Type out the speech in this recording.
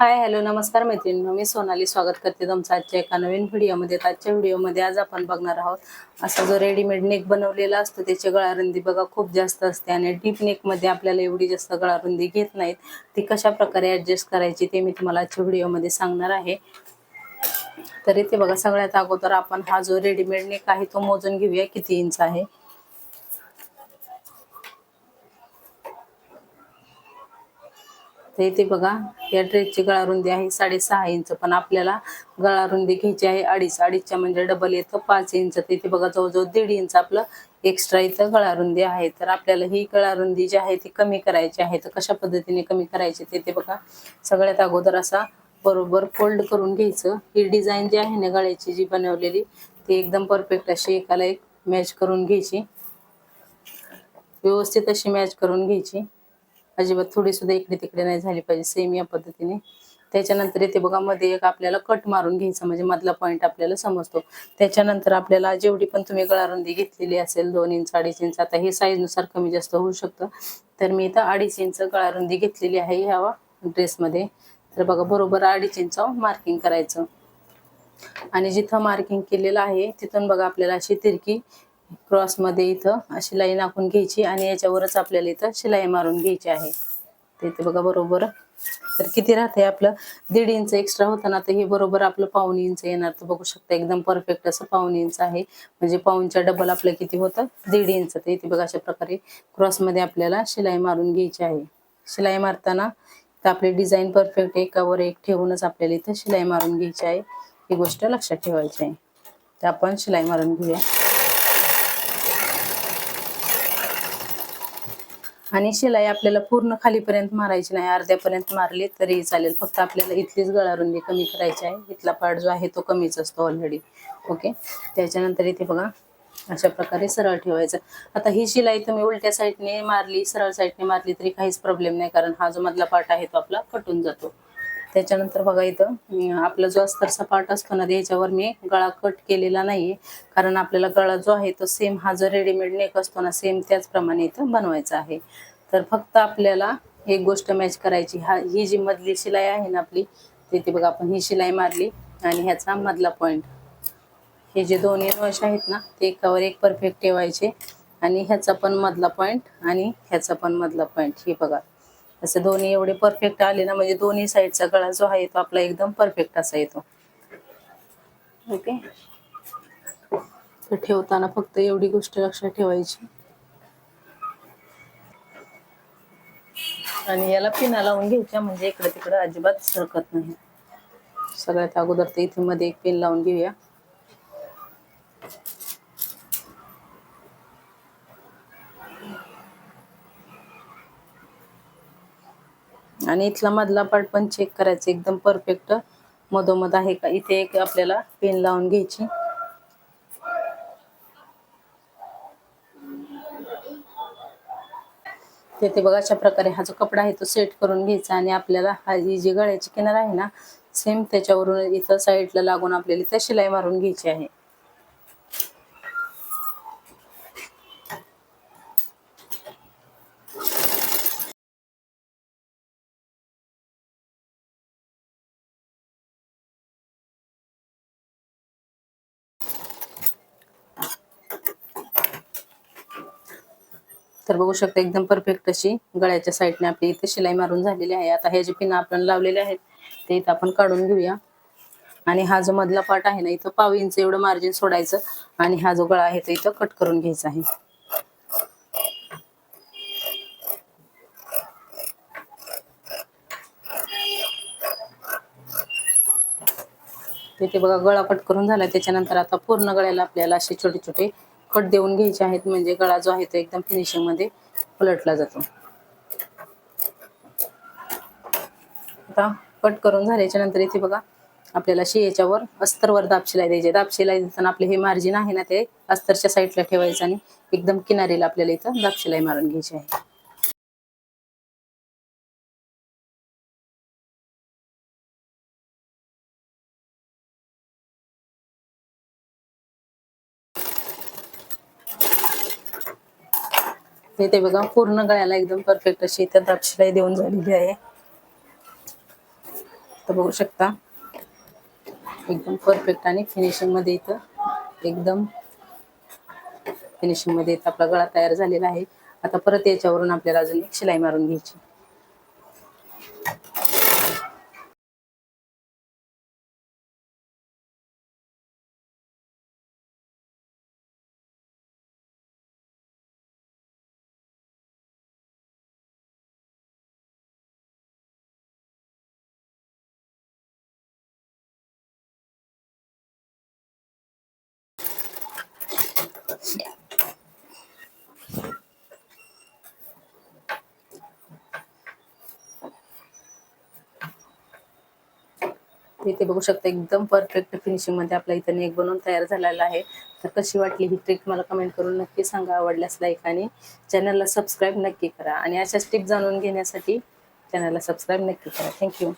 Hi hello नमस्कार मैत्रिणी मी सोनाली स्वागत करते तुमचं आजच्या एका नवीन व्हिडिओमध्ये. आजच्या व्हिडिओमध्ये आज आपण बघणार आहोत असा जो रेडीमेड नेक बनवलेला असतो त्याची गळारुंदी बघा खूप जास्त असते आणि डीप नेकमध्ये आपल्याला एवढी जास्त गळारुंदी घेत नाहीत. ती कशा प्रकारे ॲडजस्ट करायची ते मी तुम्हाला आजच्या व्हिडिओमध्ये सांगणार आहे. तर इथे बघा सगळ्यात अगोदर आपण हा जो रेडीमेड नेक आहे तो मोजून घेऊया किती इंच आहे. तर इथे बघा या ड्रेसची गळारुंदी आहे साडेसहा इंच पण आपल्याला गळारुंदी घ्यायची आहे अडीच. अडीचच्या म्हणजे डबल येतं पाच इंच. तर इथे बघा जवळजवळ दीड इंच आपलं एक्स्ट्रा इथं गळारुंदी आहे. तर आपल्याला ही गळारुंदी जी आहे ती कमी करायची आहे. तर कशा पद्धतीने कमी करायची ते ते बघा. सगळ्यात अगोदर असा बरोबर फोल्ड करून घ्यायचं. ही डिझाईन जी आहे ना गळ्याची जी बनवलेली ती एकदम परफेक्ट अशी एकाला एक मॅच करून घ्यायची. व्यवस्थित अशी मॅच करून घ्यायची. अजिबात थोडी सुद्धा इकडे तिकडे नाही झाली पाहिजे सेम या पद्धतीने. त्याच्यानंतर इथे बघा मध्ये एक आपल्याला कट मारून घ्यायचा म्हणजे मधला पॉईंट आपल्याला समजतो. त्याच्यानंतर आपल्याला जेवढी पण तुम्ही गळारुंदी घेतलेली असेल दोन इंच अडीच इंच आता हे साईजनुसार कमी जास्त होऊ शकतं. तर मी इथं अडीच इंच गळारुंदी घेतलेली आहे ह्या ड्रेसमध्ये तर बघा बरोबर अडीच इंच मार्किंग करायचं. आणि जिथं मार्किंग केलेलं आहे तिथून बघा आपल्याला अशी तिरकी क्रॉसमध्ये इथं अशी लाईन आखून घ्यायची आणि याच्यावरच आपल्याला इथं शिलाई मारून घ्यायची आहे. तर इथे बघा बरोबर. तर किती राहते आपलं? दीड इंच एक्स्ट्रा होतं ना तर हे बरोबर आपलं पाऊन इंच येणार. तर बघू शकता एकदम परफेक्ट असं पाऊन इंच आहे. म्हणजे पाऊनच्या डबल आपलं किती होतं? दीड इंच. तर इथे बघा अशा प्रकारे क्रॉसमध्ये आपल्याला शिलाई मारून घ्यायची आहे. शिलाई मारताना तर आपली डिझाईन परफेक्ट एकावर एक ठेवूनच आपल्याला इथं शिलाई मारून घ्यायची आहे. ही गोष्ट लक्षात ठेवायची आहे. तर आपण शिलाई मारून घेऊया. आणि शिलाई आपल्याला पूर्ण खालीपर्यंत मारायची नाही. अर्ध्यापर्यंत मारली तरी चालेल. फक्त आपल्याला इथलीच गळारुंदी कमी करायची आहे. इथला पार्ट जो आहे तो कमीच असतो ऑलरेडी ओके त्याच्यानंतर इथे बघा अशा प्रकारे सरळ ठेवायचं. आता ही शिलाई तुम्ही उलट्या साईडने मारली सरळ साईडने मारली तरी काहीच प्रॉब्लेम नाही कारण हा जो मधला पार्ट आहे तो आपला कटून जातो. त्याच्यानंतर बघा इथं आपला जो अस्तरचा पार्ट असतो ना त्याच्यावर मी गळा कट केलेला नाहीये. कारण आपल्याला गळा जो आहे तो सेम हा जो रेडीमेड नेक असतो ना सेम त्याचप्रमाणे इथं बनवायचा आहे. तर फक्त आपल्याला एक गोष्ट मॅच करायची. हा ही जी मधली शिलाई आहे ना आपली तिथे बघा आपण ही शिलाई मारली आणि ह्याचा मधला पॉइंट हे जे दोन्ही नॉश आहेत ना ते एकावर एक परफेक्ट ठेवायचे आणि ह्याचा पण मधला पॉइंट आणि ह्याचा पण मधला पॉइंट हे बघा. असं दोन्ही एवढे परफेक्ट आले ना म्हणजे दोन्ही साईडचा गळा जो आहे तो आपला एकदम परफेक्ट असा येतो. ओके तर ठेवताना फक्त एवढी गोष्ट लक्षात ठेवायची. आणि याला पिना लावून घ्यायच्या म्हणजे इकडे तिकडे अजिबात सरकत नाही. सगळ्यात अगोदर तर इथे मध्ये एक पिन लावून घेऊया. आणि इथला मधला पार्ट पण चेक करायचा एकदम परफेक्ट मधोमध आहे का? इथे एक आपल्याला पेन लावून घ्यायची. तिथे बघा अशा प्रकारे हा जो कपडा आहे तो सेट करून घ्यायचा आणि आपल्याला हा ही जी गळ्याची किनार आहे ना सेम त्याच्यावरून इथं साईडला लागून आपल्याला इथं शिलाई मारून घ्यायची आहे. तर बघू शकता एकदम परफेक्ट अशी गळ्याच्या साईडने आपली इथे शिलाई मारून झालेली आहे. आता हे जे पिन आपण लावलेले आहेत ते इथं आपण काढून घेऊया. आणि हा जो मधला पार्ट आहे ना इथं पाव इंच एवढं मार्जिन सोडायचं आणि हा जो गळा आहे तो इथं कट करून घ्यायचा आहे. तिथे बघा गळा कट करून झाला. त्याच्यानंतर आता पूर्ण गळ्याला आपल्याला असे छोटे छोटे कट देऊन घ्यायचे आहेत म्हणजे गळा जो आहे तो एकदम फिनिशिंगमध्ये पलटला जातो. आता कट करून झाल्याच्यानंतर इथे बघा आपल्याला अशी अस्तरवर दाब शिलाई द्यायची. दाब शिलाई देताना आपले हे मार्जिन आहे ना ते अस्तरच्या साईडला ठेवायचं आणि एकदम किनारीला आपल्याला इथं दाब शिलाई मारून घ्यायची आहे. इथे बघा पूर्ण गळ्याला एकदम परफेक्ट अशी इथं दाब देऊन झालेली आहे. तर बघू शकता एकदम परफेक्ट आणि फिनिशिंगमध्ये इथं एकदम फिनिशिंगमध्ये इथं आपला गळा तयार झालेला आहे. आता परत याच्यावरून आपल्याला अजून एक शिलाई मारून घ्यायची. इथे बघू शकता. एकदम परफेक्ट फिनिशिंगमध्ये आपला इथं नेक बनवून तयार झालेला आहे. तर कशी वाटली ही ट्रिक मला कमेंट करून नक्की सांगा. आवडल्यास लाईक आणि चॅनलला सबस्क्राईब नक्की करा. आणि अशा टिप जाणून घेण्यासाठी चॅनलला सबस्क्राईब नक्की करा. थँक्यू